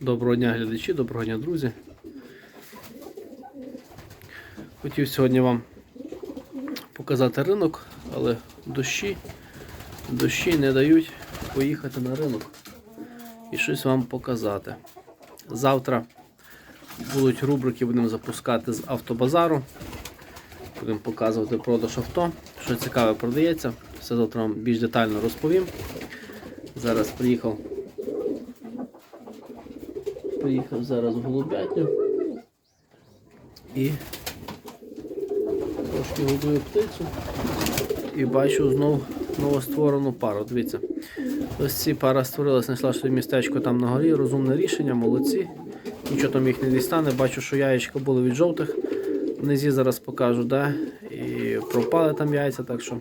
Доброго дня глядачі, доброго дня, друзі. Хотів сьогодні вам показати ринок, але дощі, дощі не дають поїхати на ринок і щось вам показати. Завтра будуть рубрики, будемо запускати з автобазару. Будемо показувати продаж авто. Що цікаве продається. Все завтра вам більш детально розповім. Зараз приїхав Приїхав зараз в голубятню і трошки годую птицю і бачу знов новостворену пару. Дивіться, ось ці пара створилася, знайшла собі містечко там на горі, розумне рішення, молодці. Нічого там їх не дістане. Бачу, що яєчка були від жовтих. Внизі зараз покажу, де. І пропали там яйця, так що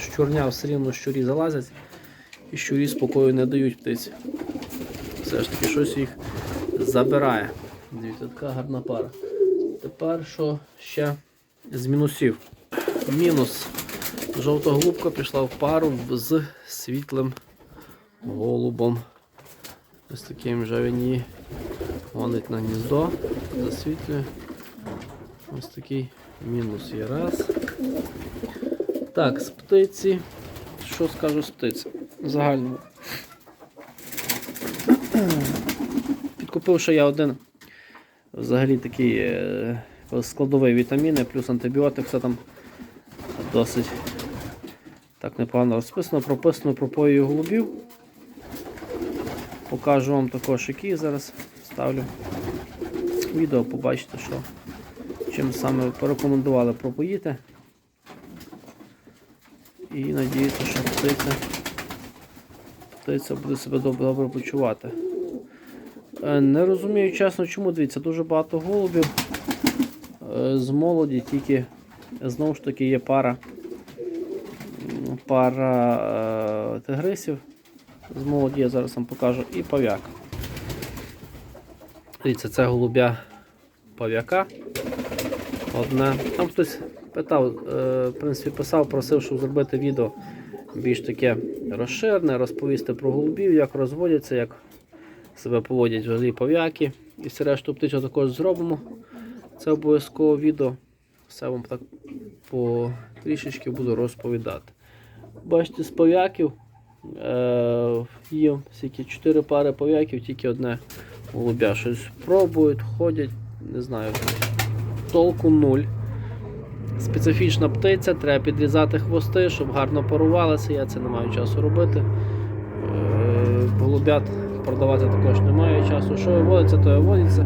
щурня все рівно щурі залазять і щурі спокою не дають птиці. Все ж таки щось їх забирає. Дивіться, така гарна пара. Тепер що ще з мінусів? Мінус. Жовта голубка пішла в пару з світлим голубом. Ось таким же він її гонить на гніздо, засвітлює. Ось такий мінус є раз. Так, з птиці. Що скажу з птиці? В загальному. Підкупив ще я один взагалі такий е, складовий вітаміни, плюс антибіотик, все там досить так непогано розписано, прописано пропою голубів. Покажу вам також, які зараз вставлю відео, побачите, що чим саме порекомендували пропоїти. І надіюся, що птиця, птиця буде себе добре почувати. Е, Не розумію чесно, чому дивіться, дуже багато голубів. Е, З молоді тільки знову ж таки є пара пара е, тигрисів. З молоді я зараз вам покажу і пав'як. Дивіться, це голубя пав'яка. Одне. Там хтось питав, е, в принципі, писав, просив, щоб зробити відео більш таке розширене, розповісти про голубів, як розводяться, як себе поводять взагалі пов'яки. І все решту птичок також зробимо. Це обов'язково відео. Все вам так по трішечки буду розповідати. Бачите, з пов'яків е, є скільки 4 пари пов'яків, тільки одне голубя. Щось пробують, ходять, не знаю, толку нуль. Специфічна птиця, треба підрізати хвости, щоб гарно парувалися. Я це не маю часу робити. Е, Голубят продавати також немає часу. Що виводиться, то виводиться.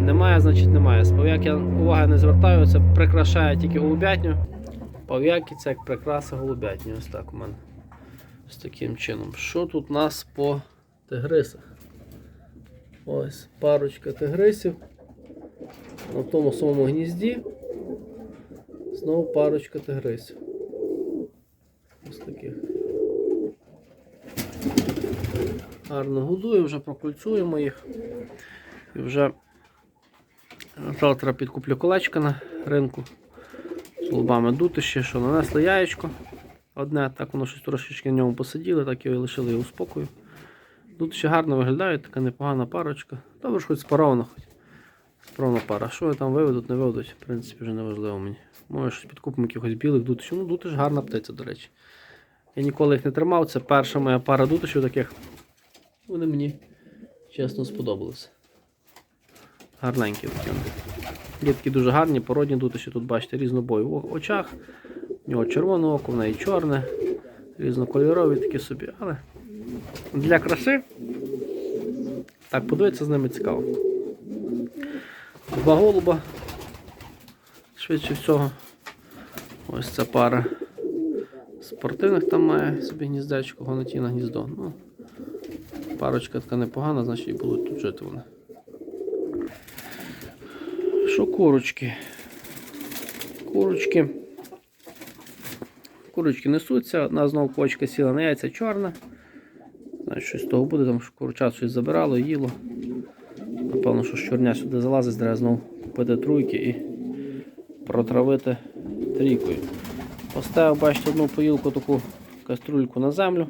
Немає, значить немає. З пов'як я уваги не звертаю, це прикрашає тільки голубятню. Пов'яки це як прикраса голубятні. Ось так у мене. Ось таким чином. Що тут у нас по тигрисах? Ось парочка тигрисів. На тому самому гнізді. Знову парочка тигрисів. Ось таких. Гарно годую, вже прокульцуємо їх. І вже завтра підкуплю колечка на ринку. З голубами дутище, що нанесли яєчко. Одне, так воно щось трошечки на ньому посиділи, так і лишили його спокою. Тут ще гарно виглядає, така непогана парочка. Добре, ж хоч спарована хоч. Спарована пара. Що вони там виведуть, не виведуть, в принципі, вже не важливо мені. Може щось підкупимо якихось білих дутичів. Ну, дутиш гарна птиця, до речі. Я ніколи їх не тримав, це перша моя пара дутичів таких. Вони мені чесно сподобалися. Гарненькі. Є такі дуже гарні, породні дутиші. Тут бачите різнобой в очах. У нього червоне око, в неї чорне, різнокольорові такі собі. Але для краси так подивитися з ними цікаво. Два голуба. Швидше всього. Ось ця пара спортивних там має собі гніздечко, гонить на гніздо. Ну, парочка така непогана, значить будуть тут жити вони. Що курочки? Курочки. Курочки несуться, одна знову кочка сіла на яйця чорна. Значить, щось з того буде, там що курчат щось забирало, їло. Напевно, що щурня сюди залазить, треба знову купити труйки і протравити трійкою. Поставив, бачите, одну поїлку таку каструльку на землю.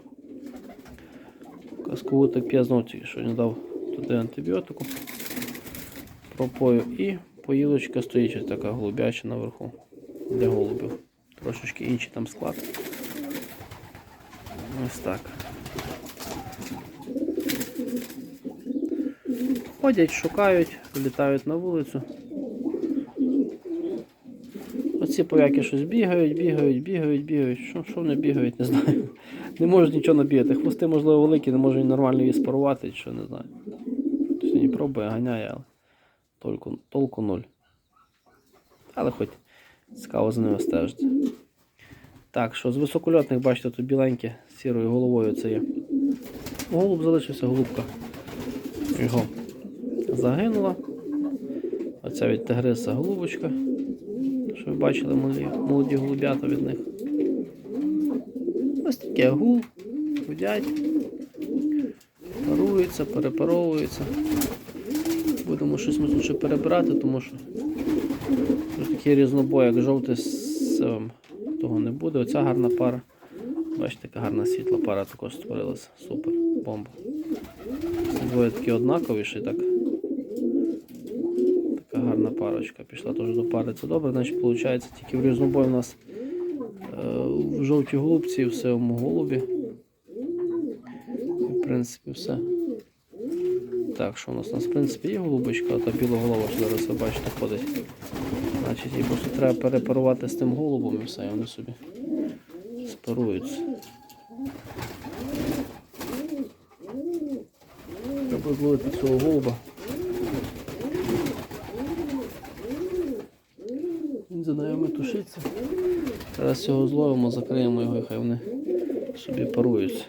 Казкову так п'є знов ті, що не дав туди антибіотику, пропою і поїлочка стоїть така голубяча наверху для голубів. Трошечки інший там склад. Ось так. Ходять, шукають, літають на вулицю. Оці повяки щось бігають, бігають, бігають, бігають. Що, що вони бігають, не знаю. Не можуть нічого набігати. Хвости, можливо, великі, не можуть нормально її спарувати, що не знаю. Сьогодні пробує, ганяє, але толку, толку нуль. Але хоч цікаво за ними стежити. Так, що з високольотних, бачите, тут біленьке з сірою головою це є. Голуб залишився, голубка. Його загинула. Оця від тигриса голубочка. Що ви бачили молоді голубята від них. Ось таке гул, гудять, паруються, перепаровуються. Будемо щось ми ще перебирати, тому що такий різнобой, як жовтий з сивим, того не буде. Оця гарна пара. Бачите, яка гарна світла пара також створилася. Супер, бомба. Ці двоє такі однакові, ще й так. Така гарна парочка пішла теж до пари. Це добре, значить, виходить, тільки в різнобой у нас в жовтій голубці і в сивому голубі. І, в принципі, все. Так, що у нас? У нас, в принципі, є голубочка, а та біла голова, що зараз ви бачите, ходить. Значить, їй просто треба перепарувати з тим голубом і все, і вони собі спаруються. Треба зловити цього голуба. Він за нами тушиться. Зараз його зловимо, закриємо його і хай вони собі паруються.